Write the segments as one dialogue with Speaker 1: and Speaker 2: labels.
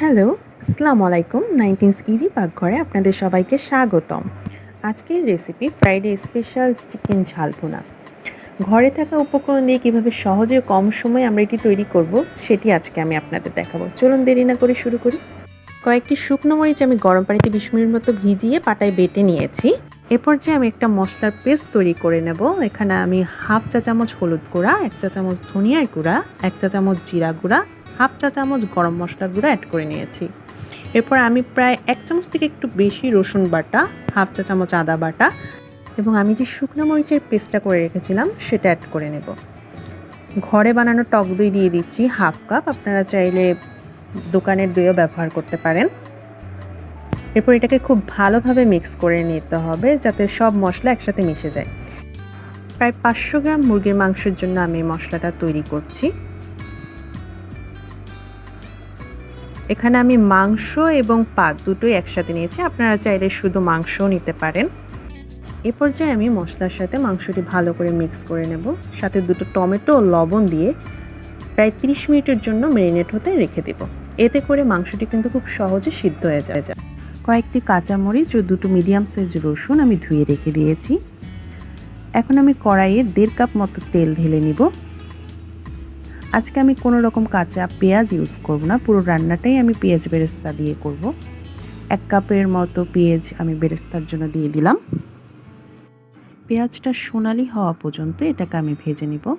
Speaker 1: Hello, আসসালামু আলাইকুম। নাইনটিন্স easy পাকঘরে আপনাদের সবাইকে স্বাগতম। আজকের রেসিপি ফ্রাইডে স্পেশাল চিকেন ঝাল ভুনা। ঘরে থাকা উপকরণ দিয়ে কীভাবে সহজে কম সময়ে আমরা এটি তৈরি করব, সেটি আজকে আমি আপনাদের দেখাবো। চলুন দেরি না করে শুরু করি। কয়েকটি শুকনো মরিচ আমি গরম পানিতে বিশ মিনিট মতো ভিজিয়ে পাটায় বেটে নিয়েছি। এরপর যে আমি একটা মশলার পেস্ট তৈরি করে নেব, এখানে আমি হাফ চা চামচ হলুদ গুঁড়া, এক চা চামচ ধনিয়ার গুঁড়া, এক চা চামচ জিরা গুঁড়া হাফ চা চামচ গরম মশলার গুঁড়া অ্যাড করে নিয়েছি। এরপর আমি প্রায় এক চামচ থেকে একটু বেশি রসুন বাটা, হাফ চা চামচ আদা বাটা এবং আমি যে শুকনো মরিচের পেস্টটা করে রেখেছিলাম সেটা অ্যাড করে নেব। ঘরে বানানো টক দই দিয়ে দিচ্ছি হাফ কাপ, আপনারা চাইলে দোকানের দইও ব্যবহার করতে পারেন। এরপর এটাকে খুব ভালোভাবে মিক্স করে নিতে হবে যাতে সব মশলা একসাথে মিশে যায়। প্রায় পাঁচশো গ্রাম মুরগির মাংসের জন্য আমি মশলাটা তৈরি করছি। এখানে আমি মাংস এবং পাত দুটোই একসাথে নিয়েছি। আপনারা চাইলে শুধু মাংসও নিতে পারেন। এ পর্যায়ে আমি মশলার সাথে মাংসটি ভালো করে মিক্স করে নেব। সাথে দুটো টমেটো ও লবণ দিয়ে প্রায় 30 মিনিটের জন্য ম্যারিনেট হতে রেখে দেব। এতে করে মাংসটি কিন্তু খুব সহজে সিদ্ধ হয়ে যায়। কয়েকটি কাঁচামরিচ ও দুটো মিডিয়াম সাইজ রসুন আমি ধুয়ে রেখে দিয়েছি। এখন আমি কড়াইয়ে দেড় কাপ মতো তেল ঢেলে নিব। আজকে আমি কোনো রকম কাঁচা পেঁয়াজ ইউজ করব না, পুরো রান্নাটাই আমি পেঁয়াজ বেরেস্তা দিয়ে করব। এক কাপের মতো পেঁয়াজ আমি বেরেস্তার জন্য দিয়ে দিলাম। পেঁয়াজটা সোনালি হওয়া পর্যন্ত এটাকে আমি ভেজে নিব।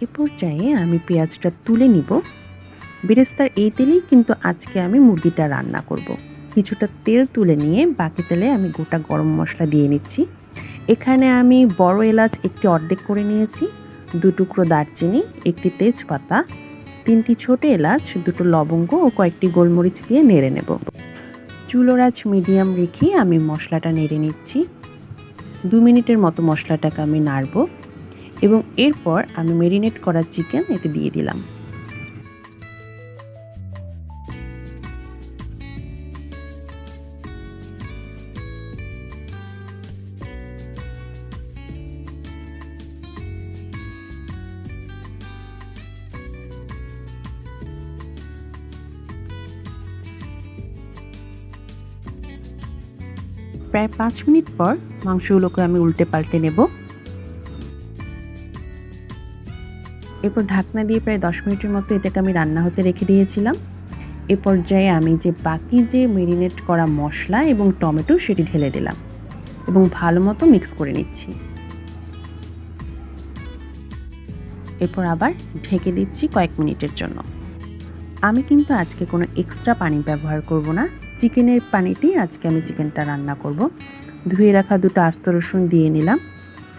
Speaker 1: এ পর্যায়ে আমি পেঁয়াজটা তুলে নিব। বেরেস্তার এই তেলেই কিন্তু আজকে আমি মুরগিটা রান্না করব। কিছুটা তেল তুলে নিয়ে বাকি তেলে আমি গোটা গরম মশলা দিয়ে নিচ্ছি। এখানে আমি বড় এলাচ একটি অর্ধেক করে নিয়েছি, দু টুকরো দারচিনি, একটি তেজপাতা, তিনটি ছোট এলাচ, দুটো লবঙ্গ ও কয়েকটি গোলমরিচ দিয়ে নেড়ে নেব। চুলোরাজ মিডিয়াম রেখে আমি মশলাটা নেড়ে নিচ্ছি। দু মিনিটের মতো মশলাটাকে আমি নাড়ব এবং এরপর আমি মেরিনেট করা চিকেন এতে দিয়ে দিলাম। প্রায় পাঁচ মিনিট পর মাংসগুলোকে আমি উল্টে পাল্টে নেব। এরপর ঢাকনা দিয়ে প্রায় দশ মিনিটের মতো এটাকে আমি রান্না হতে রেখে দিয়েছিলাম। এ পর্যায়ে আমি যে বাকি যে মেরিনেট করা মশলা এবং টমেটো সেটি ঢেলে দিলাম এবং ভালো মতো মিক্স করে নিচ্ছি। এরপর আবার ঢেকে দিচ্ছি কয়েক মিনিটের জন্য। আমি কিন্তু আজকে কোনো এক্সট্রা পানি ব্যবহার করব না। চিকেনের পানিতেই আজকে আমি চিকেনটা রান্না করব। ধুয়ে রাখা দুটো আস্ত রসুন দিয়ে নিলাম।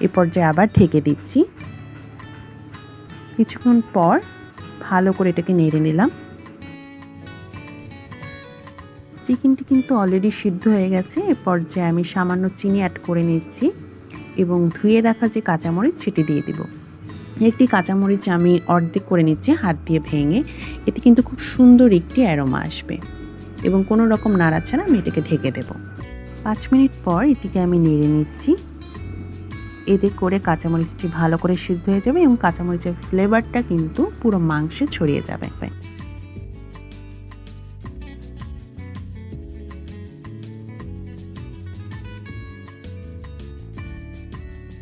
Speaker 1: এ পর্যায়ে আবার ঢেকে দিচ্ছি। কিছুক্ষণ পর ভালো করে এটাকে নেড়ে নিলাম। চিকেনটি কিন্তু অলরেডি সিদ্ধ হয়ে গেছে। এ পর্যায়ে আমি সামান্য চিনি অ্যাড করে নিচ্ছি এবং ধুয়ে রাখা যে কাঁচামরিচ সেটি দিয়ে দিব। একটি কাঁচামরিচ আমি অর্ধেক করে নিচ্ছি, হাত দিয়ে ভেঙে। এতে কিন্তু খুব সুন্দর একটি অ্যারোমা আসবে। এবং কোনো রকম নাড়াছাড়া আমি এটাকে ঢেকে দেব। পাঁচ মিনিট পর এটিকে আমি নেড়ে নিচ্ছি। এতে করে কাঁচামরিচটি ভালো করে সিদ্ধ হয়ে যাবে এবং কাঁচামরিচের ফ্লেভারটা কিন্তু পুরো মাংসে ছড়িয়ে যাবে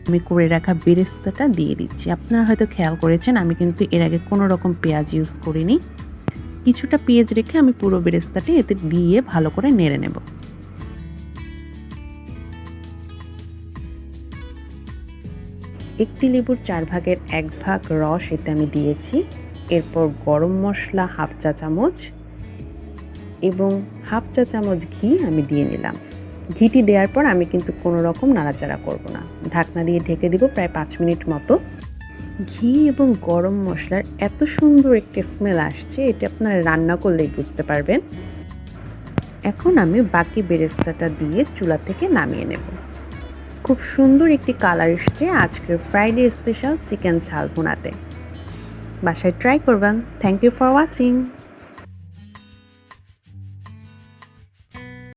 Speaker 1: আমি করে রাখা বেরেস্তাটা দিয়ে দিচ্ছি। আপনারা হয়তো খেয়াল করেছেন, আমি কিন্তু এর আগে কোনো রকম পেঁয়াজ ইউজ করিনি। কিছুটা পেঁয়াজ রেখে আমি পুরো বেরেস্তাটি এতে দিয়ে ভালো করে নেড়ে নেব। একটি লেবুর চার ভাগের এক ভাগ রস এতে আমি দিয়েছি, এরপর গরম মশলা হাফ চা চামচ এবং হাফ চা চামচ ঘি আমি দিয়ে নিলাম। ঘিটি দেওয়ার পর আমি কিন্তু কোনো রকম নাড়াচাড়া করব না। ঢাকনা দিয়ে ঢেকে দিব প্রায় পাঁচ মিনিট মতো। ঘি এবং গরম মশলার এত সুন্দর একটি স্মেল আসছে, এটা আপনারা রান্না করলেই বুঝতে পারবেন। এখন আমি বাকি বেরেস্তাটা দিয়ে চুলা থেকে নামিয়ে নেব। খুব সুন্দর একটি কালার এসছে আজকের ফ্রাইডে স্পেশাল চিকেন ঝাল ভুনাতে। বাসায় ট্রাই করবেন। Thank you for watching